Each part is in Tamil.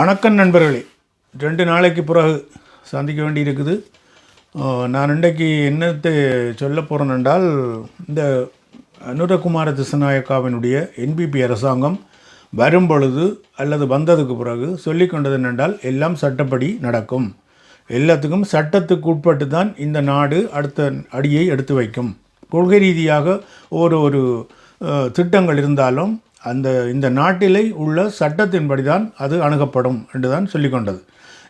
வணக்கம் நண்பர்களே. ரெண்டு நாளைக்கு பிறகு சந்திக்க வேண்டி இருக்குது நான் இன்றைக்கு என்னத்தை சொல்ல போகிறேன் என்றால் இந்த அனுரகுமார திசநாயக்காவினுடைய என்பிபி அரசாங்கம் வரும் பொழுது அல்லது வந்ததுக்கு பிறகு சொல்லி கொண்டது என்னென்றால் எல்லாம் சட்டப்படி நடக்கும். எல்லாத்துக்கும் சட்டத்துக்கு உட்பட்டு தான் இந்த நாடு அடுத்த அடியை எடுத்து வைக்கும். கொள்கை ரீதியாக ஒரு ஒரு திட்டங்கள் இருந்தாலும் அந்த இந்த நாட்டிலே உள்ள சட்டத்தின்படி தான் அது அணுகப்படும் என்று தான் சொல்லிக்கொண்டது.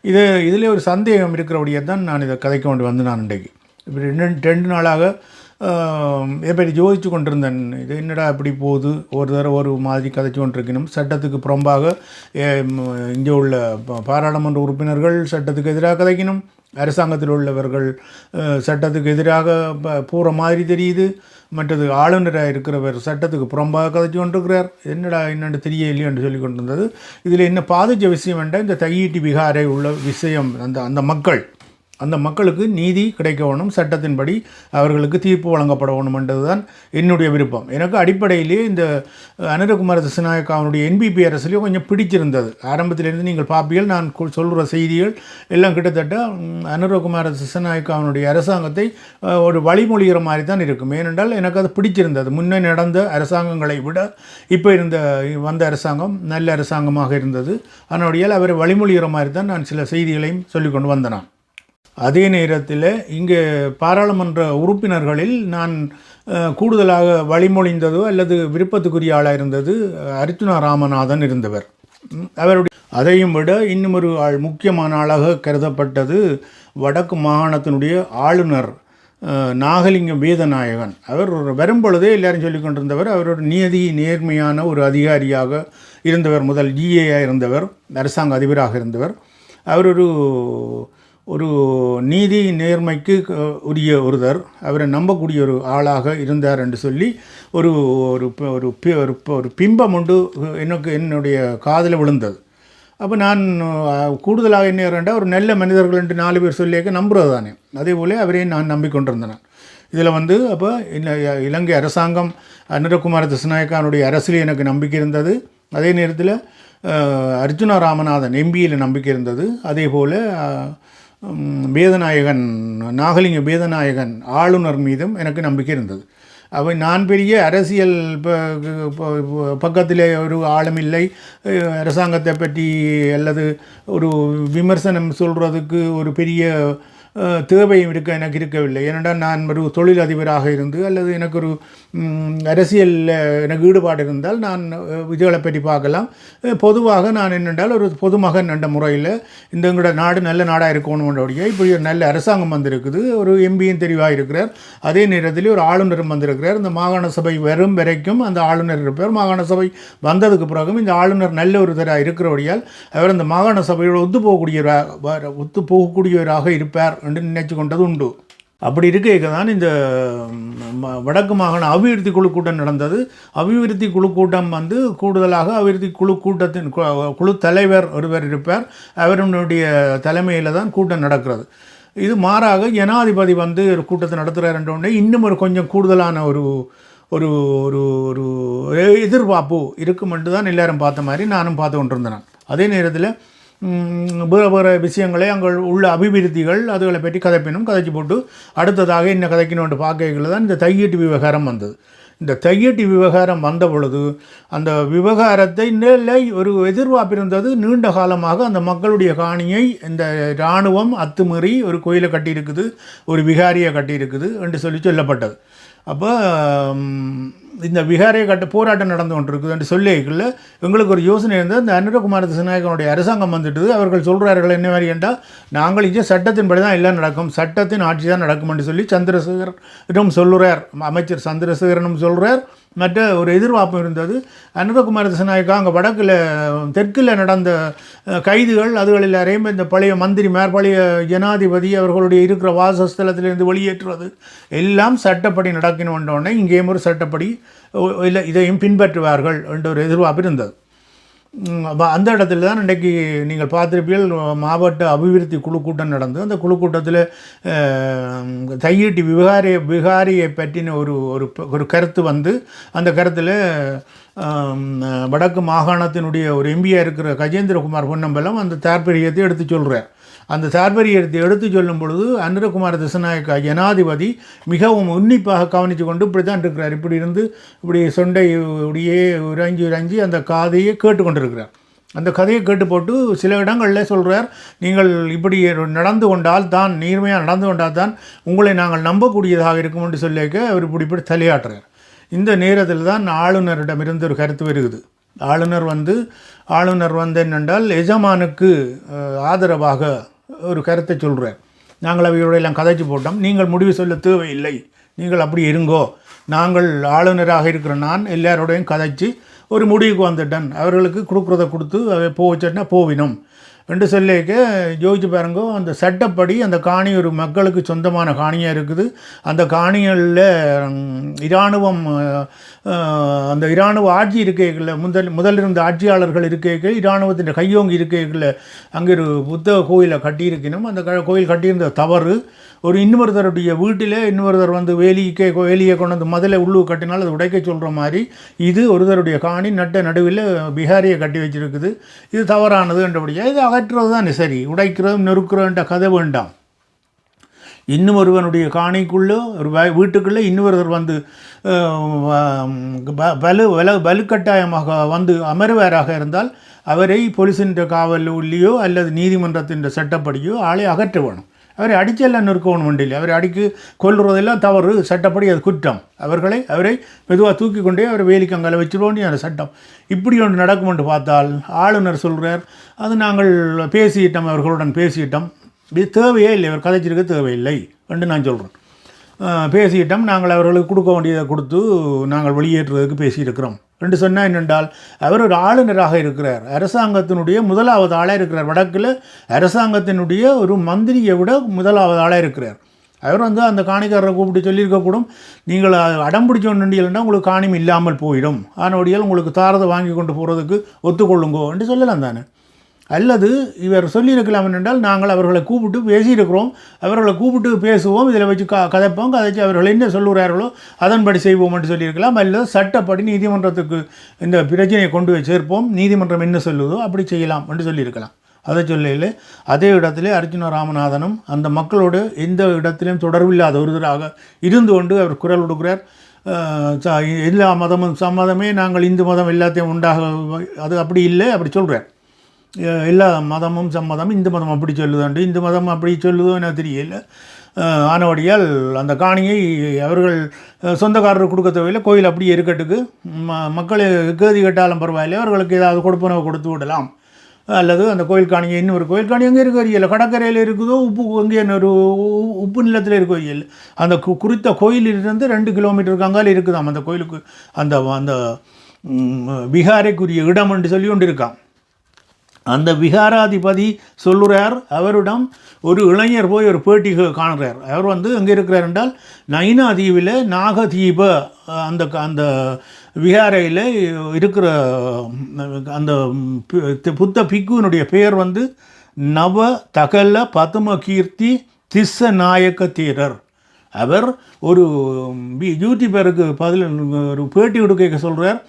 இது இதில் ஒரு சந்தேகம் இருக்கிறபடியே தான் நான் இதை கதைக்க கொண்டு வந்து நான் இன்றைக்கு. இப்படி ரெண்டு ரெண்டு நாளாக எப்படி இதை பற்றி யோசித்து கொண்டிருந்தேன். இது என்னடா இப்படி போகுது? ஒரு தடவை ஒரு மாதிரி கதைச்சு கொண்டிருக்கணும். சட்டத்துக்கு புறம்பாக இங்கே உள்ள பாராளுமன்ற உறுப்பினர்கள் சட்டத்துக்கு எதிராக கதைக்கணும். அரசாங்கத்தில் உள்ளவர்கள் சட்டத்துக்கு எதிராக ப- போகிற மாதிரி தெரியுது. மற்றது ஆளுநராக இருக்கிறவர் சட்டத்துக்கு புறம்பாக கதைச்சு கொண்டிருக்கிறார். என்னடா என்னென்னு தெரியலையென்று சொல்லி கொண்டிருந்தது. இதில் என்ன பாதிச்ச விஷயம் என்றால் இந்த தையீட்டி விகாரை உள்ள விஷயம் அந்த அந்த மக்கள் அந்த மக்களுக்கு நீதி கிடைக்க வேணும் சட்டத்தின்படி அவர்களுக்கு தீர்ப்பு வழங்கப்பட வேணுமென்றது தான் என்னுடைய விருப்பம். எனக்கு அடிப்படையிலேயே இந்த அனுரகுமார திசநாயக்காவனுடைய என்பிபி அரசுலேயும் கொஞ்சம் பிடிச்சிருந்தது. ஆரம்பத்திலேருந்து நீங்கள் பார்ப்பீர்கள் நான் சொல்கிற செய்திகள் எல்லாம் கிட்டத்தட்ட அனுரகுமார அனுரகுமார திசநாயக்காவனுடைய அரசாங்கத்தை ஒரு வழிமொழிகிற மாதிரி தான் இருக்கும். ஏனென்றால் எனக்கு அது பிடிச்சிருந்தது. முன்னே நடந்த அரசாங்கங்களை விட இப்போ இருந்த வந்த அரசாங்கம் நல்ல அரசாங்கமாக இருந்தது. அதனுடைய அவரை வழிமொழிகிற மாதிரி தான் நான் சில செய்திகளையும் சொல்லிக்கொண்டு வந்தேன் அதே நேரத்தில் இங்கே பாராளுமன்ற உறுப்பினர்களில் நான் கூடுதலாக வழிமொழிந்ததோ அல்லது விருப்பத்துக்குரிய ஆளாக இருந்தது அஹ், அர்ச்சுனா ராமநாதன் இருந்தவர். அவருடைய அதையும் விட இன்னும் ஒரு ஆள் முக்கியமான ஆளாக கருதப்பட்டது வடக்கு மாகாணத்தினுடைய ஆளுநர் நாகலிங்கம் வேதநாயகன். அவர் ஒரு வரும்பொழுதே எல்லாரும் சொல்லி கொண்டிருந்தவர் அவரோட நியதி நேர்மையான ஒரு அதிகாரியாக இருந்தவர் முதல் டிஏயாக இருந்தவர் அரசாங்க அதிபராக இருந்தவர். அவர் ஒரு ஒரு நீதி நேர்மைக்கு உரிய ஒருவர் அவரை நம்பக்கூடிய ஒரு ஆளாக இருந்தார் என்று சொல்லி ஒரு ஒரு ஒரு பி- ஒரு ஒரு பிம்பம் உண்டு. எனக்கு என்னுடைய காதில் விழுந்தது. அப்போ நான் கூடுதலாக என்ன இரண்டா ஒரு நல்ல மனிதர்கள் என்று நாலு பேர் சொல்லியாக்க நம்புறது தானே. அதே போல அவரையும் நான் நம்பிக்கொண்டிருந்தேன். இதில் வந்து அப்போ இலங்கை அரசாங்கம் அனுரகுமார திசநாயக்கானுடைய அரசிலே எனக்கு நம்பிக்கை இருந்தது. அதே நேரத்தில் அர்ஜுன அர்ஜுனா ராமநாதன் எம்பியில் நம்பிக்கை இருந்தது. அதே போல் வேதநாயகன் நாகலிங்க வேதநாயகன் ஆளுநர் மீதும் எனக்கு நம்பிக்கை இருந்தது. அவை நான் பெரிய அரசியல் ப- பக்கத்திலே ஒரு ஆளும் இல்லை. அரசாங்கத்தை பற்றி அல்லது ஒரு விமர்சனம் சொல்கிறதுக்கு ஒரு பெரிய தேவையும் இருக்க எனக்கு இருக்கவில்லை. ஏனென்றால் நான் ஒரு தொழில் அதிபராக இருந்து அல்லது எனக்கு ஒரு அரசியலில் எனக்கு ஈடுபாடு இருந்தால் நான் அஹ், இதுகளை பற்றி பார்க்கலாம். பொதுவாக நான் என்னென்றால் ஒரு பொதுமகன் என்ற முறையில் இந்த எங்களோட நாடு நல்ல நாடாக இருக்கணும்ன்றபடியே இப்படி ஒரு நல்ல அரசாங்கம் வந்திருக்குது. ஒரு எம்பியும் தெரிவாக இருக்கிறார். அதே நேரத்தில் ஒரு ஆளுநரும் வந்திருக்கிறார். இந்த மாகாண சபை வரும் வரைக்கும் அந்த ஆளுநர் இருப்பார். மாகாண சபை வந்ததுக்கு பிறகும் இந்த ஆளுநர் நல்ல ஒரு தராக இருக்கிறபடியால் அவர் அந்த மாகாண சபையோடு ஒத்து போகக்கூடியவராக ஒத்து போகக்கூடியவராக இருப்பார். என்று நினைச்சு கொண்டது உண்டு. அப்படி இருக்க தான் இந்த ம- வடக்கு மாகாண அபிவிருத்தி குழு கூட்டம் நடந்தது. அபிவிருத்தி குழு கூட்டம் வந்து கூடுதலாக அபிவிருத்தி குழு கூட்டத்தின் குழு தலைவர் ஒருவர் இருப்பார். அவருடைய தலைமையில் தான் கூட்டம் நடக்கிறது. இது மாறாக ஜனாதிபதி வந்து ஒரு கூட்டத்தை நடத்துகிறார் உடனே இன்னும் ஒரு கொஞ்சம் கூடுதலான ஒரு ஒரு ஒரு ஒரு எதிர்பார்ப்பு இருக்கும் என்று தான் எல்லாரும் பார்த்த மாதிரி நானும் பார்த்து கொண்டிருந்தேன். அதே நேரத்தில் வேறு வேறு விஷயங்களை அங்கே உள்ள அபிவிருத்திகள் அதுகளை பற்றி கதைப்பினும் கதைச்சி போட்டு அடுத்ததாக என்ன கதைக்கணும்னு பார்க்கல தான் இந்த தையீட்டு விவகாரம் வந்தது. இந்த தையீட்டு விவகாரம் வந்த பொழுது அந்த விவகாரத்தை நேரில் ஒரு எதிர்பார்ப்பு இருந்தது நீண்ட காலமாக அந்த மக்களுடைய காணியை இந்த இராணுவம் அத்துமீறி ஒரு கோயிலை கட்டியிருக்குது ஒரு விகாரியை கட்டியிருக்குது என்று சொல்லி சொல்லப்பட்டது. அப்போ இந்த விகாரை கட்ட போராட்டம் நடந்து கொண்டிருக்குது என்று சொல்லிக்கல எங்களுக்கு ஒரு யோசனை இருந்தது. இந்த அனுரகுமார திசநாயகனுடைய அரசாங்கம் வந்துட்டு அவர்கள் சொல்கிறார்கள் என்ன மாதிரி என்றால் நாங்கள் இங்கே சட்டத்தின்படி தான் எல்லாம் நடக்கும். சட்டத்தின் ஆட்சி தான் நடக்கும் என்று சொல்லி சந்திரசேகரனும் சொல்கிறார் அமைச்சர் சந்திரசேகரனும் சொல்கிறார் மற்ற ஒரு எதிர்பார்ப்பு இருந்தது. அனுரகுமார திசநாயக்கா அங்கே வடக்கில் தெற்கில் நடந்த கைதுகள் அதுகள் அறையும் இந்த பழைய மந்திரிமார் பழைய ஜனாதிபதி அவர்களுடைய இருக்கிற வாசஸ்தலத்திலிருந்து வெளியேற்றுவது எல்லாம் சட்டப்படி நடக்கணும் உடனே இங்கேயும் ஒரு சட்டப்படி இல்லை இதையும் பின்பற்றுவார்கள் என்ற ஒரு எதிர்பார்ப்பு இருந்தது. அந்த இடத்துல தான் இன்றைக்கு நீங்கள் பார்த்துருப்பீர்கள் மாவட்ட அபிவிருத்தி குழு கூட்டம் நடந்து அந்த குழு கூட்டத்தில் தையீட்டி விகாரி விகாரியை பற்றின ஒரு ஒரு கருத்து வந்து அந்த கருத்தில் வடக்கு மாகாணத்தினுடைய ஒரு எம்பியாக இருக்கிற கஜேந்திரகுமார் பொன்னம்பலம் அந்த தாற்பரியத்தை எடுத்து சொல்கிறார் அந்த தாற்பரியத்தை எடுத்து சொல்லும் பொழுது அனுரகுமார திசநாயக்கா ஜனாதிபதி மிகவும் உன்னிப்பாக கவனித்து கொண்டு இப்படி தான் இருக்கிறார். இப்படி இருந்து இப்படி சொண்டை இப்படியே உறைஞ்சி உறைஞ்சி அந்த காதையே கேட்டுக்கொண்டிருக்கிறார் அந்த கதையை கேட்டு போட்டு சில இடங்களில் சொல்கிறார் நீங்கள் இப்படி நடந்து கொண்டால் தான் நீர்மையாக நடந்து கொண்டால் தான் உங்களை நாங்கள் நம்பக்கூடியதாக இருக்கும் என்று சொல்லிக்க அவர் இப்படி இப்படி தலையாட்டுறார். இந்த நேரத்தில் தான் ஆளுநரிடமிருந்து ஒரு கருத்து வருகுது ஆளுநர் வந்து ஆளுநர் வந்து என்னென்றால் எஜமானுக்கு ஆதரவாக ஒரு கருத்தை சொல்கிறார் நாங்கள் அவையோட எல்லாம் கதைச்சு போட்டோம். நீங்கள் முடிவு சொல்ல தேவையில்லை. நீங்கள் அப்படி இருங்கோ. நாங்கள் ஆளுநராக இருக்கிற நான் எல்லாரோடையும் கதைச்சு ஒரு முடிவுக்கு வந்துட்டேன். அவர்களுக்கு கொடுக்குறத கொடுத்து அவை போச்சுன்னா போவினோம். என்று சொல்லிக்க யோசிச்சு பாருங்க அந்த சட்டப்படி அந்த காணி ஒரு மக்களுக்கு சொந்தமான காணியாக இருக்குது. அந்த காணிகளில் இராணுவம் அந்த இராணுவ ஆட்சி இருக்கைகளில் முதல் முதல் இருந்த ஆட்சியாளர்கள் இருக்கைகள் இராணுவத்தின் கையோங்கி இருக்கைகளில் அங்கே ஒரு புத்த கோயிலை கட்டியிருக்கணும். அந்த க- கோயில் கட்டியிருந்த தவறு ஒரு இன்னொருத்தருடைய வீட்டில் இன்னொருத்தர் வந்து வேலிக்கே வேலியை கொண்டு வந்து முதல்ல உள்ளு கட்டினால் அது உடைக்க சொல்கிற மாதிரி இது ஒருத்தருடைய காணி நட்ட நடுவில் பிஹாரியை கட்டி வச்சிருக்குது. இது தவறானது என்றபடியாக இது அகற்றுறது தான் சரி. உடைக்கிறதும் நெருக்கிறோன்ற கதை வேண்டாம். இன்னும் ஒருவனுடைய காணிக்குள்ளோ ஒரு வ- வீட்டுக்குள்ளே இன்னொருவர் வந்து பலு வலு வல வலுக்கட்டாயமாக வந்து அமருவாராக இருந்தால் அவரை போலீஸின் காவலியோ அல்லது நீதிமன்றத்தின் சட்டப்படியோ ஆளை அகற்ற வேணும். அவரை அடிச்செல்லாம் நிற்கணும் வண்டியில். அவரை அடிக்கு கொல்றதெல்லாம் தவறு சட்டப்படி அது குற்றம். அவர்களை அவரை மெதுவாக தூக்கி கொண்டே அவரை வேலிக்கங்கால வச்சிருவோம் அந்த சட்டம். இப்படி ஒன்று நடக்கும் என்று பார்த்தால் ஆளுநர் சொல்கிறார் அது நாங்கள் பேசிட்டோம் அவர்களுடன் பேசிட்டோம். இது தேவையே இல்லை இவர் கதைச்சிருக்க தேவையில்லை என்று நான் சொல்கிறேன் பேசிட்டோம் நாங்கள் அவர்களுக்கு கொடுக்க வேண்டியதை கொடுத்து நாங்கள் வெளியேற்றுவதற்கு பேசியிருக்கிறோம். என்று சொன்னால் என்னென்றால் அவர் ஒரு ஆளுநராக இருக்கிறார். அரசாங்கத்தினுடைய முதலாவது ஆளாக இருக்கிறார். வடக்கில் அரசாங்கத்தினுடைய ஒரு மந்திரியை விட முதலாவது ஆளாக இருக்கிறார். அவர் வந்து அந்த காணிக்காரரை கூப்பிட்டு சொல்லியிருக்கக்கூடும் நீங்கள் அடம் பிடிச்சோன்னுண்டியல்னா உங்களுக்கு காணியும் இல்லாமல் போயிடும். ஆனோடியால் உங்களுக்கு தாரதை வாங்கி கொண்டு போகிறதுக்கு ஒத்துக்கொள்ளுங்கோ என்று சொல்லலாம் தானே. அல்லது இவர் சொல்லியிருக்கலாம் என்றால் நாங்கள் அவர்களை கூப்பிட்டு பேசியிருக்கிறோம். அவர்களை கூப்பிட்டு பேசுவோம். இதில் வச்சு க கதைப்போம். கதைச்சு அவர்கள் என்ன சொல்லுகிறார்களோ அதன்படி செய்வோம் என்று சொல்லியிருக்கலாம். அல்லது சட்டப்படி நீதிமன்றத்துக்கு இந்த பிரச்சனையை கொண்டு போய் சேர்ப்போம். நீதிமன்றம் என்ன சொல்லுதோ அப்படி செய்யலாம் என்று சொல்லியிருக்கலாம். அதை சொல்லையில் அதே இடத்திலே அர்ஜுன ராமநாதனும் அந்த மக்களோடு எந்த இடத்திலும் தொடர்பில்லாத ஒருவராக இருந்து கொண்டு அவர் குரல் கொடுக்கிறார். எல்லா மதமும் சம்மதமே நாங்கள் இந்து மதம் எல்லாத்தையும் உண்டாக அது அப்படி இல்லை அப்படி சொல்கிறார் எல்லா மதமும் சம்மதம் இந்து மதம் அப்படி சொல்லுதாண்டு. இந்து மதம் அப்படி சொல்லுதோ என தெரியல. ஆனவடியால் அந்த காணியை அவர்கள் சொந்தக்காரர் கொடுக்க தேவையில்லை. கோயில் அப்படியே இருக்கட்டுக்கு. ம மக்கள் கேதி கேட்டாலும் பரவாயில்லை. அவர்களுக்கு ஏதாவது கொடுப்பனவை கொடுத்து விடலாம். அல்லது அந்த கோயில் காணியை இன்னொரு கோயில் காணி எங்கே இருக்க இல்லை கடற்கரையில் இருக்குதோ உப்பு அங்கே ஒரு உ- உப்பு நிலத்தில் இருக்க இல்லை அந்த கு- குறித்த கோயிலிருந்து ரெண்டு கிலோமீட்டருக்கு அங்கால இருக்குதாம். அந்த கோயிலுக்கு அந்த அந்த விகாரைக்குரிய இடம் என்று சொல்லி கொண்டு இருக்கான் அந்த விகாராதிபதி சொல்லுறார் அவரிடம் ஒரு இளைஞர் போய் ஒரு பேட்டி காணுறார். அவர் வந்து எங்கே இருக்கிறார் என்றால் நைனா தீவில் நாகதீப அந்த க- அந்த விகாரையில் இருக்கிற அந்த புத்த பிக்குவினுடைய பெயர் வந்து நவ தகல பத்ம கீர்த்தி திஸ்ஸ நாயக்க தீரர். அவர் ஒரு ஜூதி யூடியூபருக்கு பதில் ஒரு பேட்டி கொடுக்க சொல்கிறார்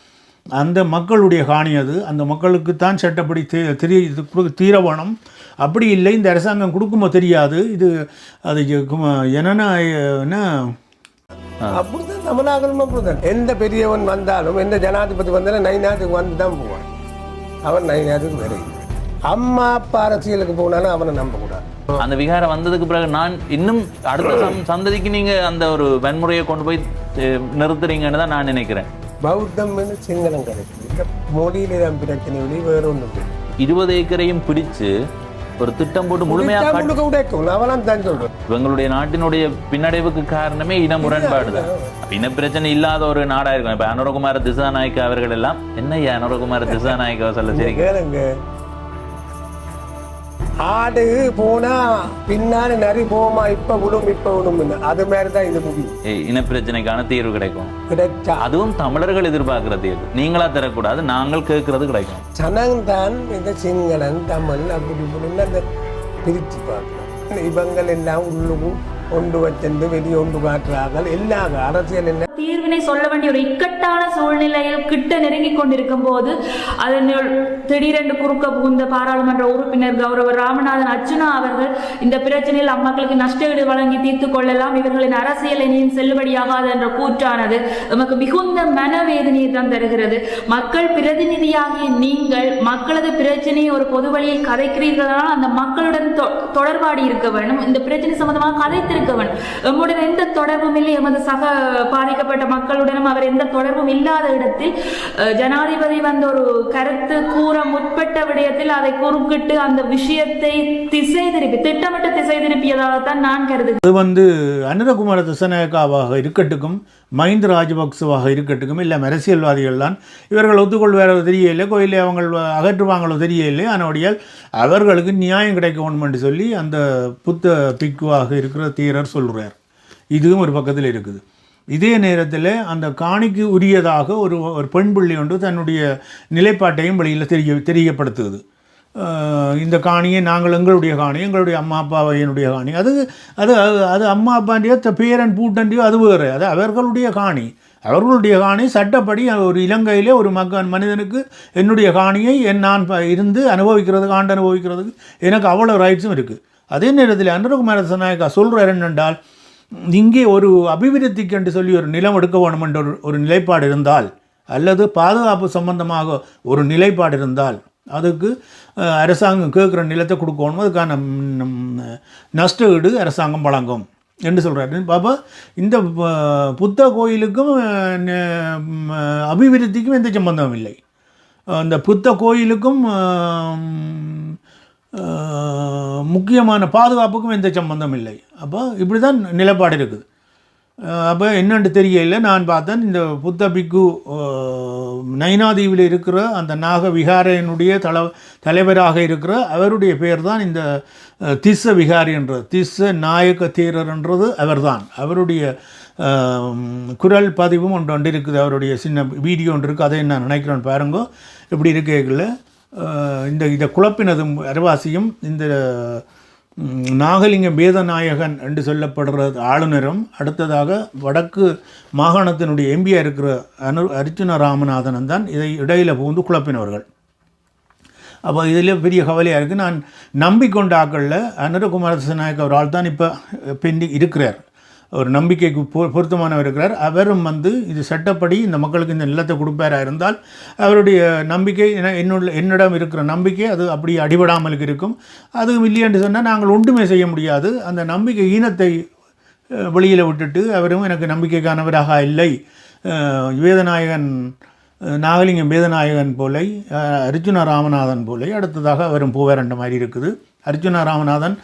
அந்த மக்களுடைய காணி அது. அந்த மக்களுக்கு தான் சட்டப்படி தீ திரி இது குடு- தீர வேணும் அப்படி இல்லை இந்த அரசாங்கம் கொடுக்குமோ தெரியாது. இது அது என்னன்னா என்ன? அப்படித்தான் தமிழாக்களும் அப்படித்தான் எந்த பெரியவன் வந்தாலும் எந்த ஜனாதிபதி வந்தாலும் நைநாத்துக்கு வந்து தான் போவான். அவன் நைநாத்துக்கு வரை அம்மா அப்பா அரசியலுக்கு போனாலும் அவனை நம்பக்கூடாது அந்த விகாரம் வந்ததுக்கு பிறகு நான் இன்னும் அடுத்த சம்- சந்ததிக்கு நீங்க அந்த ஒரு வன்முறையை கொண்டு போய் நிறுத்துறீங்கன்னு தான் நான் நினைக்கிறேன். பௌத்தம் சிங்களம் கிடைக்கும் மொழியில தான் பிரச்சனை ஒளி வேற ஒன்றும். இருபது ஏக்கரையும் பிரிச்சு ஒரு திட்டம் போட்டு முழுமையா உடைத்தா கட்- முழுக்க உடைக்கும் தான் சொல்றேன் இவங்களுடைய நாட்டினுடைய பின்னடைவுக்கு காரணமே இன முரண்பாடு தான் இன பிரச்சனை இல்லாத ஒரு நாடா இருக்கும் இப்ப அனுரகுமார திசாநாயக்க அவர்கள் எல்லாம் என்ன ஐயா அனுரகுமார திசாநாயக்க சொல்ல சரி ஆடு போனா பின்னாடி நரி போமா இப்ப விடும் இப்ப விடும் அது மாதிரி தான் இது இன பிரச்சனைக்கான தீர்வு கிடைக்கும். கிடைச்சா. அதுவும் தமிழர்கள் எதிர்பார்க்கிற தீர்வு. நீங்களா தரக்கூடாது நாங்கள் கேட்கறது கிடைக்கும். சனந்தான் இந்த சிங்களன் தமிழ் அப்படி இப்படின்னு அந்த பிரித்து பார்க்கணும். இவங்கள் எல்லாம் உள்ளுக்கும் ஒன்று வச்சிருந்து வெளியே காட்டுறார்கள் எல்லா அரசியல் என்ன? தீர்வினை சொல்ல வேண்டிய ஒரு இக்கட்டான சூழ்நிலையில் கிட்ட நெருங்கி கொண்டிருக்கும் போது அதனுள் திடீரென்று குறுக்க புகுந்த பாராளுமன்ற உறுப்பினர் கௌரவ ராமநாதன் அர்ச்சுனா அவர்கள் இந்த பிரச்சனையில் அம்மக்களுக்கு நஷ்டஈடு வழங்கி தீர்த்து கொள்ளலாம் இவர்களின் அரசியல் இனியும் செல்லுபடியாகாது என்ற கூற்றானது நமக்கு மிகுந்த மனவேதனையை தான் தருகிறது மக்கள் பிரதிநிதியாகிய நீங்கள் மக்களது பிரச்சனையை ஒரு பொது வழியில் கதைக்கிறீர்களானால் அந்த மக்களுடன் தொ- தொடர்பாடி இருக்க வேண்டும். இந்த பிரச்சனை சம்பந்தமாக கதைத்திருக்க இருக்கவன் எம்முடன் எந்த தொடர்பும் இல்லை. எமது சக பாதிக்கப்பட்ட மக்களுடனும் அவர் எந்த தொடர்பும் இல்லாத இடத்தில் ஜனாதிபதி வந்த ஒரு கருத்து கூற முற்பட்ட விடயத்தில் அதை குறுக்கிட்டு அந்த விஷயத்தை திசை திருப்பி திட்டமிட்டு திசை திருப்பியதாகத்தான் நான் கருதுகிறேன். அது வந்து அனுரகுமார திசநாயக்காவாக இருக்கட்டுக்கும் மஹிந்த ராஜபக்சவாக இருக்கட்டுக்கும் இல்லை அரசியல்வாதிகள் தான் இவர்கள் ஒத்துக்கொள்வாரோ தெரியவில்லை கோயிலை அவங்க அகற்றுவாங்களோ தெரியவில்லை. ஆனால் அவர்களுக்கு நியாயம் கிடைக்கணும்னு சொல்லி அந்த புத்த பிக்குவாக இருக்கிற தீரர் சொல்கிறார் இதுவும் ஒரு பக்கத்தில் இருக்குது. இதே நேரத்தில் அந்த காணிக்கு உரியதாக ஒரு ஒரு பெண் பிள்ளை ஒன்று தன்னுடைய நிலைப்பாட்டையும் வெளியில் தெரிய தெரியப்படுத்துது. இந்த காணியை நாங்கள் எங்களுடைய காணி எங்களுடைய அம்மா அப்பாவையனுடைய காணி. அது அது அது- அது அம்மா அப்பாண்டியோ த- பேரன் பூட்டண்டியோ அது வேறு. அது அவர்களுடைய காணி. அவர்களுடைய காணி சட்டப்படி ஒரு இலங்கையிலே ஒரு மக்கன் மனிதனுக்கு என்னுடைய காணியை என் நான் ப- இருந்து அனுபவிக்கிறதுக்கு ஆண்டு அனுபவிக்கிறதுக்கு எனக்கு அவ்வளோ ரைட்ஸும் இருக்குது அதே நேரத்தில் அனுரகுமார சநாயக்கா சொல்கிறார் என்னென்றால் இங்கே ஒரு அபிவிருத்திக்கு என்று சொல்லி ஒரு நிலம் எடுக்க வேணும் என்ற ஒரு ஒரு நிலைப்பாடு இருந்தால் அல்லது பாதுகாப்பு சம்பந்தமாக ஒரு நிலைப்பாடு இருந்தால் அதுக்கு அரசாங்கம் கேட்குற நிலத்தை கொடுக்கணும். அதுக்கான நஷ்ட ஈடு அரசாங்கம் வழங்கும் என்று சொல்கிறாரு பாப்பா இந்த புத்த கோயிலுக்கும் அபிவிருத்திக்கும் எந்த சம்பந்தமும் இல்லை. அந்த புத்த கோயிலுக்கும் முக்கியமான பாதுகாப்புக்கும் எந்த சம்பந்தம் இல்லை. அப்போ இப்படி தான் நிலப்பாடு இருக்குது. அப்போ என்னென்று தெரியல. நான் பார்த்தேன் இந்த புத்த பிக்கு நைனாதீவில் இருக்கிற அந்த நாக விகாரையினுடைய தல தலைவராக இருக்கிற அவருடைய பெயர் தான் இந்த திஸ்ஸ விகாரி என்றது திஸ்ஸ நாயக்க தீரர்ன்றது அவர்தான். அவருடைய குரல் பதிவும் ஒன்று ஒன்று இருக்குது. அவருடைய சின்ன வீடியோ ஒன்று இருக்குது அதை நான் நினைக்கிறேன் பாருங்க. இப்படி இருக்கல இந்த இதை குழப்பினதும் அரவாசியும் இந்த நாகலிங்க பேதநாயகன் வேதநாயகன் என்று சொல்லப்படுற ஆளுநரும் அடுத்ததாக வடக்கு மாகாணத்தினுடைய எம்பியாக இருக்கிற அனு அர்ஜுன ராமநாதனன் தான் இதை இடையில் புகுந்து குழப்பினவர்கள். அப்போ இதில் பெரிய கவலையாக இருக்குது நான் நம்பிக்கொண்ட ஆக்களில் அனுரகுமார நாயக் அவரால் தான் இப்போ பெண்டிங் இருக்கிறார். ஒரு நம்பிக்கைக்கு பொ பொருத்தமானவர் இருக்கிறார். அவரும் வந்து இது சட்டப்படி இந்த மக்களுக்கு இந்த நிலத்தை கொடுப்பாராக இருந்தால் அவருடைய நம்பிக்கை என- என்னுள்ள என்னிடம் இருக்கிற நம்பிக்கை அது அப்படி அடிபடாமல் இருக்கும். அது இல்லையென்று சொன்னால் நாங்கள் ஒன்றுமே செய்ய முடியாது. அந்த நம்பிக்கை ஈனத்தை வெளியில் விட்டுட்டு அவரும் எனக்கு நம்பிக்கைக்கானவராக இல்லை. வேதநாயகன் நாகலிங்கம் வேதநாயகன் போலை அர்ஜுன ராமநாதன் போலை அடுத்ததாக அவரும் பூவேரண்ட மாதிரி இருக்குது. அர்ஜுனா ராமநாதன்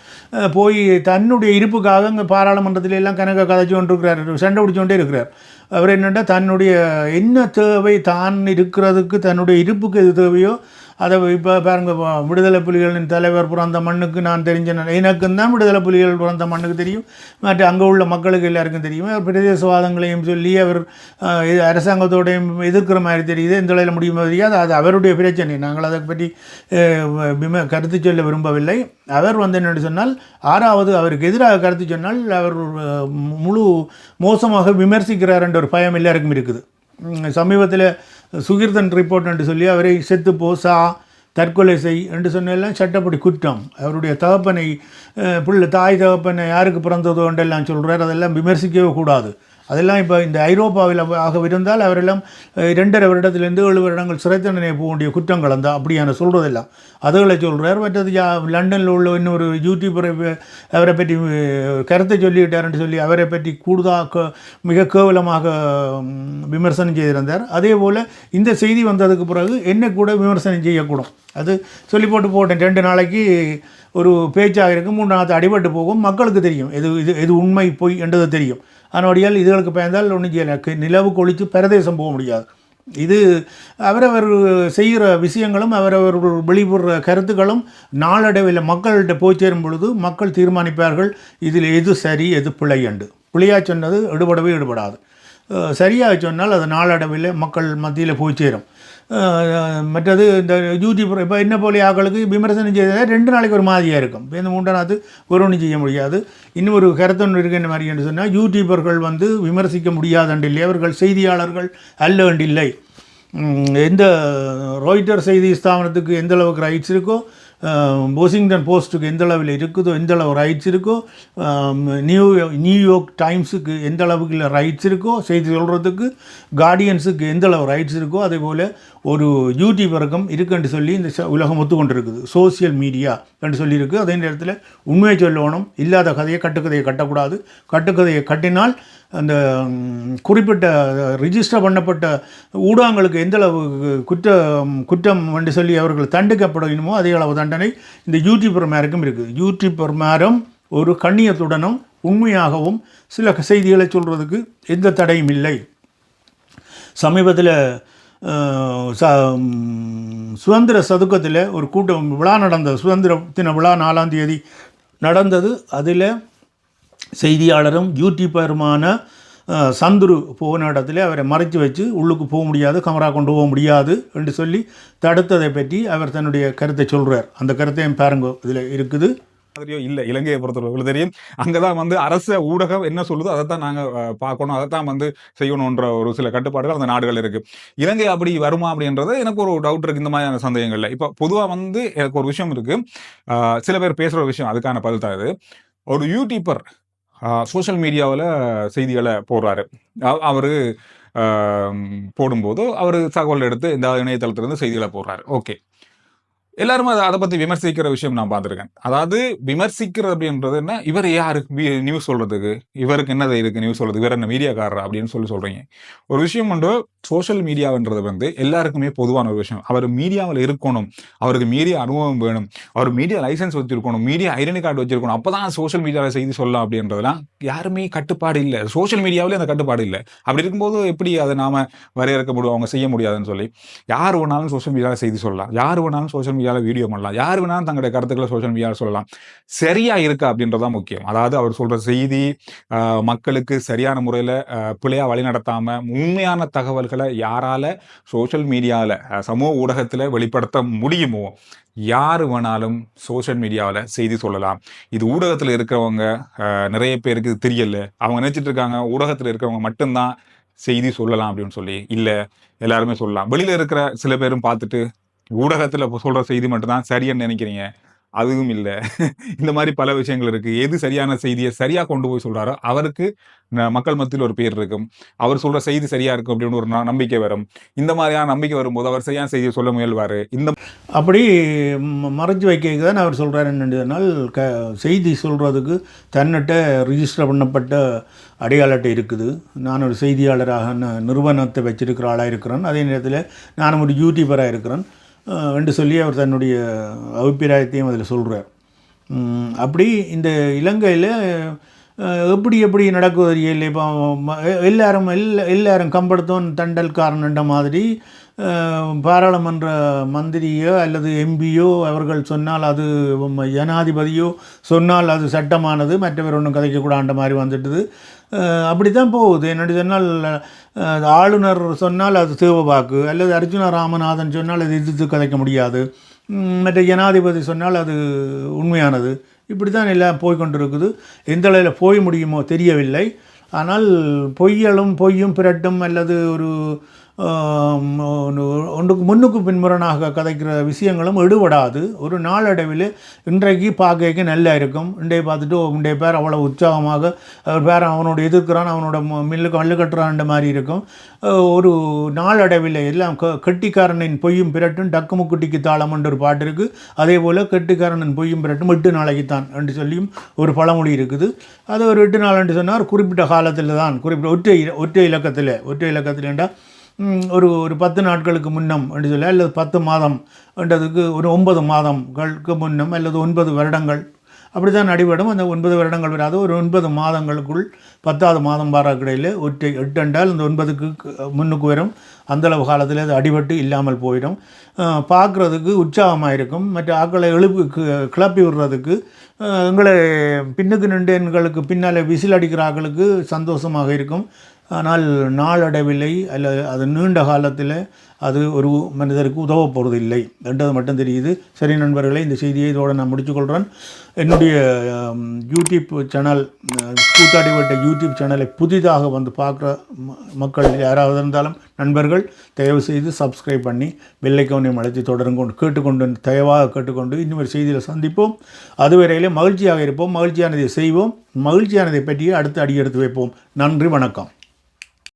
போய் தன்னுடைய இருப்புக்காக இங்கே பாராளுமன்றத்தில எல்லாம் கணக்க கதைச்சு கொண்டிருக்கிறார் சண்டை பிடிச்சு கொண்டே இருக்கிறார். அவர் என்னென்னா தன்னுடைய என்ன தேவை தான் இருக்கிறதுக்கு தன்னுடைய இருப்புக்கு எது தேவையோ அதை இப்போ பாருங்க விடுதலை புலிகளின் தலைவர் பிறந்த மண்ணுக்கு நான் தெரிஞ்ச எனக்கும் தான் விடுதலை புலிகள் பிறந்த மண்ணுக்கு தெரியும். மற்ற அங்கே உள்ள மக்களுக்கு எல்லாருக்கும் தெரியும். அவர் பிரதேசவாதங்களையும் சொல்லி அவர் இது அரசாங்கத்தோடையும் எதிர்க்கிற மாதிரி தெரியுது. எந்த வேலையில் முடியுமோ தெரியாது. அது அவருடைய பிரச்சனை. நாங்கள் அதை பற்றி விம கருத்து சொல்ல விரும்பவில்லை. அவர் வந்து என்னென்னு சொன்னால் ஆறாவது அவருக்கு எதிராக கருத்து சொன்னால் அவர் முழு மோசமாக விமர்சிக்கிறார் என்ற ஒரு பயம் எல்லாருக்கும் இருக்குது. சமீபத்தில் சுகிர்தன் ரிப்போர்ட் என்று சொல்லி அவரை செத்து போ சா தற்கொலை செய் என்று சொன்னெல்லாம் சட்டப்படி குற்றம். அவருடைய தகப்பனை பிள்ளை தாய் தகப்பனை யாருக்கு பிறந்ததோ என்றெல்லாம் சொல்கிறார் அதெல்லாம் விமர்சிக்கவே கூடாது. அதெல்லாம் இப்போ இந்த ஐரோப்பாவில் ஆக இருந்தால் அவரெல்லாம் ரெண்டரை இரண்டரை வருடத்திலிருந்து ஏழு வருடங்கள் சிறை தண்டனை போக வேண்டிய குற்றங்கள் அந்த அப்படியான சொல்கிறதெல்லாம் அதுகளை சொல்கிறார் மற்றது லண்டனில் உள்ள இன்னொரு யூடியூபரை அவரை பற்றி கருத்தை சொல்லிவிட்டார்னு சொல்லி அவரை பற்றி கூடுதலாக மிக கேவலமாக விமர்சனம் செய்திருந்தார். அதே போல் இந்த செய்தி வந்ததுக்கு பிறகு என்ன கூட விமர்சனம் செய்யக்கூடும். அது சொல்லி போட்டு போட்டேன். ரெண்டு நாளைக்கு ஒரு பேச்சாக இருக்கும் மூணு நாள் அடிபட்டு போகும். மக்களுக்கு தெரியும். எது இது எது உண்மை பொய் என்றது தெரியும். அதனுடையால் இதுகளுக்கு பயந்தால் ஒன்றும் செய்யலை. நிலவு கொளித்து பிரதேசம் போக முடியாது. இது அவரவர் செய்கிற விஷயங்களும் அவரவர் வெளிப்படுற கருத்துக்களும் நாளடைவில் மக்கள்கிட்ட போய் சேரும் பொழுது மக்கள் தீர்மானிப்பார்கள். இதில் எது சரி எது பிழை என்று. பிழையாக சொன்னது எடுபடவே எடுபடாது. சரியாக சொன்னால் அது நாளடைவில் மக்கள் மத்தியில் போய் சேரும் மற்றது இந்த யூஜி இப்போ என்ன போல ஆக்களுக்கு விமர்சனம் செய்தால் ரெண்டு நாளைக்கு ஒரு மாதிரியாக இருக்கும். இப்போ இந்த மூன்றாவது ஒரு ஒன்றும் செய்ய முடியாது. இன்னும் ஒரு கருத்தொன்று இருக்கின்ற மாதிரி என்று சொன்னால் யூடியூபர்கள் வந்து விமர்சிக்க முடியாதண்டில்லை. அவர்கள் செய்தியாளர்கள் அல்ல இல்லை எந்த ரோய்டர் செய்தி ஸ்தாபனத்துக்கு எந்த அளவுக்கு ரைட்ஸ் இருக்கோ வாஷிங்டன் போஸ்ட்டுக்கு எந்த அளவில் இருக்குதோ எந்த அளவு ரைட்ஸ் இருக்கோ நியூ நியூயார்க் டைம்ஸுக்கு எந்த அளவுக்கு ரைட்ஸ் இருக்கோ செய்தி சொல்கிறதுக்கு கார்டியன்ஸுக்கு எந்த அளவு ரைட்ஸ் இருக்கோ அதே போல் ஒரு யூடியூபருக்கும் இருக்குன்னு சொல்லி இந்த ச- உலகம் ஒத்துக்கொண்டிருக்குது. சோசியல் மீடியா என்று சொல்லியிருக்கு. அதே நேரத்தில் உண்மையை சொல்லணும். இல்லாத கதையை கட்டுக்கதையை கட்டக்கூடாது. கட்டுக்கதையை கட்டினால் அந்த குறிப்பிட்ட ரிஜிஸ்டர் பண்ணப்பட்ட ஊடகங்களுக்கு எந்த அளவு குற்றம் குற்றம் என்று சொல்லி அவர்கள் தண்டிக்கப்படணுமோ அதே அளவு தண்டனை இந்த யூடியூபர் மேருக்கும் இருக்குது யூடியூபர் மேரும் ஒரு கண்ணியத்துடனும் உண்மையாகவும் சில செய்திகளை சொல்கிறதுக்கு எந்த தடையும் இல்லை. சமீபத்தில் ச சுதந்திர சதுக்கத்தில் ஒரு கூட்டம் விழா நடந்தது. சுதந்திர தின விழா நாலாம் தேதி நடந்தது. அதில் செய்தியாளரும் யூடியூபருமான சந்துரு போன இடத்துல அவரை மறைச்சு வச்சு உள்ளுக்கு போக முடியாது கமரா கொண்டு போக முடியாது என்று சொல்லி தடுத்ததை பற்றி அவர் தன்னுடைய கருத்தை சொல்கிறார் அந்த கருத்தையும் பாருங்க இதில் இருக்குது. மாதிரியோ இல்லை இலங்கையை பொறுத்தவரை தெரியும். அங்கே தான் வந்து அரச ஊடகம் என்ன சொல்லுதோ அதை தான் நாங்கள் பார்க்கணும். அதை தான் வந்து செய்யணுன்ற ஒரு சில கட்டுப்பாடுகள் அந்த நாடுகள் இருக்குது இலங்கை அப்படி வருமா அப்படின்றது எனக்கு ஒரு டவுட் இருக்குது இந்த மாதிரியான சந்தேகங்கள்ல. இப்போ பொதுவாக வந்து எனக்கு ஒரு விஷயம் இருக்குது சில பேர் பேசுகிற ஒரு விஷயம் அதுக்கான பதில் தான் இது ஒரு யூடியூப்பர் சோஷியல் மீடியாவில் செய்திகளை போடுறாரு. அவர் போடும்போது அவர் தகவல் எடுத்து இந்த இணையதளத்திலேருந்து செய்திகளை போடுறாரு. ஓகே எல்லாரும் அதை அதை பற்றி விமர்சிக்கிற விஷயம் நான் பார்த்துருக்கேன். அதாவது விமர்சிக்கிறது அப்படின்றது என்ன? இவர் யாரு? நியூஸ் சொல்கிறதுக்கு இவருக்கு என்னது இருக்குது நியூஸ் சொல்கிறது இவர் என்ன மீடியாக்காரர் அப்படின்னு சொல்லி சொல்கிறீங்க ஒரு விஷயம் வந்து சோஷியல் மீடியான்றது வந்து எல்லாருக்குமே பொதுவான ஒரு விஷயம். அவர் மீடியாவில் இருக்கணும். அவருக்கு மீடியா அனுபவம் வேணும். அவர் மீடியா லைசன்ஸ் வச்சுருக்கணும். மீடியா ஐடென்டி கார்டு வச்சுருக்கணும். அப்போ தான் சோஷியல் மீடியாவில் செய்தி சொல்லலாம் அப்படின்றதுலாம் யாருமே கட்டுப்பாடு இல்லை. சோஷியல் மீடியாவிலே அந்த கட்டுப்பாடு இல்லை. அப்படி இருக்கும்போது எப்படி அதை நாம வரையறுக்க முடியும்? அவங்க செய்ய முடியாதுன்னு சொல்லி. யார் வேணாலும் சோஷியல் மீடியாவில் செய்தி சொல்லலாம். யார் வேணாலும் சோஷியல் மீடியா மீடியாவில் வீடியோ பண்ணலாம். யார் வேணாலும் தங்களுடைய கருத்துக்களை சோஷியல் மீடியாவில் சொல்லலாம். சரியா இருக்கா அப்படின்றதான் முக்கியம். அதாவது அவர் சொல்ற செய்தி ஆஹ், மக்களுக்கு சரியான முறையில் பிழையா வழி நடத்தாம உண்மையான தகவல்களை யாரால சோஷியல் மீடியாவில் சமூக ஊடகத்தில் வெளிப்படுத்த முடியுமோ யார் வேணாலும் சோஷியல் மீடியாவில் செய்தி சொல்லலாம். இது ஊடகத்தில் இருக்கிறவங்க நிறைய பேருக்கு தெரியல. அவங்க நினைச்சிட்டு இருக்காங்க ஊடகத்தில் இருக்கிறவங்க மட்டும்தான் செய்தி சொல்லலாம் அப்படின்னு சொல்லி. இல்லை எல்லாருமே சொல்லலாம். வெளியில இருக்கிற சில பேரும் பார்த்துட்டு ஊடகத்தில் சொல்கிற செய்தி மட்டும்தான் சரின்னு நினைக்கிறீங்க? அதுவும் இல்லை. இந்த மாதிரி பல விஷயங்கள் இருக்குது எது சரியான செய்தியை சரியாக கொண்டு போய் சொல்கிறாரோ அவருக்கு ந- மக்கள் மத்தியில் ஒரு பேர் இருக்கும். அவர் சொல்கிற செய்தி சரியாக இருக்கும் அப்படின்னு ஒரு நம்பிக்கை வரும். இந்த மாதிரியான நம்பிக்கை வரும்போது அவர் சரியான செய்தியை சொல்ல முயல்வாரு. இந்த அப்படி மறைஞ்சு மறைச்சு வைக்க தான் அவர் சொல்கிறார் என்னென்னால் க செய்தி சொல்கிறதுக்கு தன்னிட்ட ரிஜிஸ்டர் பண்ணப்பட்ட அடையாள அட்டை இருக்குது. நான் ஒரு செய்தியாளராக நிறுவனத்தை வச்சிருக்கிற ஆளாக இருக்கிறேன். அதே நேரத்தில் நான் ஒரு யூடியூபராக இருக்கிறேன். என்று சொல்லி அவர் தன்னுடைய அபிப்பிராயத்தையும் அதில் சொல்கிறார் அப்படி இந்த இலங்கையில் எப்படி எப்படி நடக்குது? இல்லை இப்போ எல்லாரும் எல்லா எல்லாரும் கம்படுத்தோன் தண்டல்காரன்ன்ற மாதிரி பாராளுமன்ற மந்திரியோ அல்லது எம்பியோ அவர்கள் சொன்னால் அது ஜனாதிபதியோ சொன்னால் அது சட்டமானது மற்றவர் ஒன்றும் கதைக்கக்கூடாண்ட மாதிரி வந்துட்டுது. அப்படி தான் போகுது. என்னடி சொன்னால் ஆளுநர் சொன்னால் அது தேவபாக்கு அல்லது அர்ஜுன ராமநாதன் சொன்னால் அது எதிர்த்து கதைக்க முடியாது. மற்ற ஜனாதிபதி சொன்னால் அது உண்மையானது. இப்படி தான் எல்லாம் போய்கொண்டிருக்குது எந்த அளவில் போய் முடியுமோ தெரியவில்லை. ஆனால் பொய்யலும் பொய்யும் பிறட்டும் அல்லது ஒரு ஒன்றுக்கு முன்னுக்கு பின்முரணாக கதைக்கிற விஷயங்களும் எடுபடாது. ஒரு நாளடைவில் இன்றைக்கு பார்க்க நல்லா இருக்கும். இன்றைய பார்த்துட்டு ஓ, இன்றைய பேர் அவ்வளோ உற்சாகமாக அவர் பேர் அவனோட எதிர்க்கிறான் அவனோட ம- மில்லுக்கு கட்டுறான்ற மாதிரி இருக்கும். ஒரு நாளடைவில் எல்லாம் க கெட்டிக்காரனின் பொய்யும் பிறட்டும் டக்கு முக்குட்டிக்கு தாளம்ன்ற ஒரு பாட்டு இருக்குது அதே போல் கெட்டிக்காரனின் பொய்யும் பிறட்டும் எட்டு நாளைக்கு தான் என்று சொல்லியும் ஒரு பழமொழி இருக்குது. அது ஒரு எட்டு நாள் என்று சொன்னால் குறிப்பிட்ட காலத்தில் தான் குறிப்பிட்ட ஒற்றை ஒற்றை இலக்கத்தில் ஒற்றை இலக்கத்தில் என்றால் ஒரு ஒரு பத்து நாட்களுக்கு முன்னம் என்று சொல்லி அல்லது பத்து மாதம் என்றதுக்கு ஒரு ஒன்பது மாதங்களுக்கு முன்னம் அல்லது ஒன்பது வருடங்கள். அப்படி தான் அடிபடும் அந்த ஒன்பது வருடங்கள் வராது. ஒரு ஒன்பது மாதங்களுக்குள் பத்தாவது மாதம் பாராக்கிடையில் ஒற்றை எட்டு என்றால் இந்த ஒன்பதுக்கு முன்னுக்கு வரும். அந்தளவு காலத்தில் அது அடிபட்டு இல்லாமல் போயிடும். பார்க்குறதுக்கு உற்சாகமாக இருக்கும். மற்ற ஆக்களை எழுப்பி கிளப்பி விடுறதுக்கு எங்களை பின்னுக்கு நின்று எங்களுக்கு பின்னால் விசில் அடிக்கிற ஆக்களுக்கு சந்தோஷமாக இருக்கும். ஆனால் நாளடைவில்லை அல்லது அது நீண்ட காலத்தில் அது ஒரு மனிதருக்கு உதவ போகிறது இல்லை என்றது மட்டும் தெரியுது. சரி நண்பர்களே இந்த செய்தியை இதோடு நான் முடிச்சுக்கொள்கிறேன் என்னுடைய யூடியூப் சேனல் கூத்தாடிவட்ட யூடியூப் சேனலை புதிதாக வந்து பார்க்குற ம- மக்கள் யாராவது இருந்தாலும் நண்பர்கள் தயவு செய்து சப்ஸ்கிரைப் பண்ணி வெள்ளைக்கவனையும் அழைத்து கொண்டு கேட்டுக்கொண்டு தயவாக கேட்டுக்கொண்டு இன்னும் ஒரு செய்தியில் சந்திப்போம். அதுவரையிலே மகிழ்ச்சியாக இருப்போம் மகிழ்ச்சியானதை செய்வோம் மகிழ்ச்சியானதை பற்றி அடுத்து அடி எடுத்து வைப்போம். நன்றி வணக்கம்.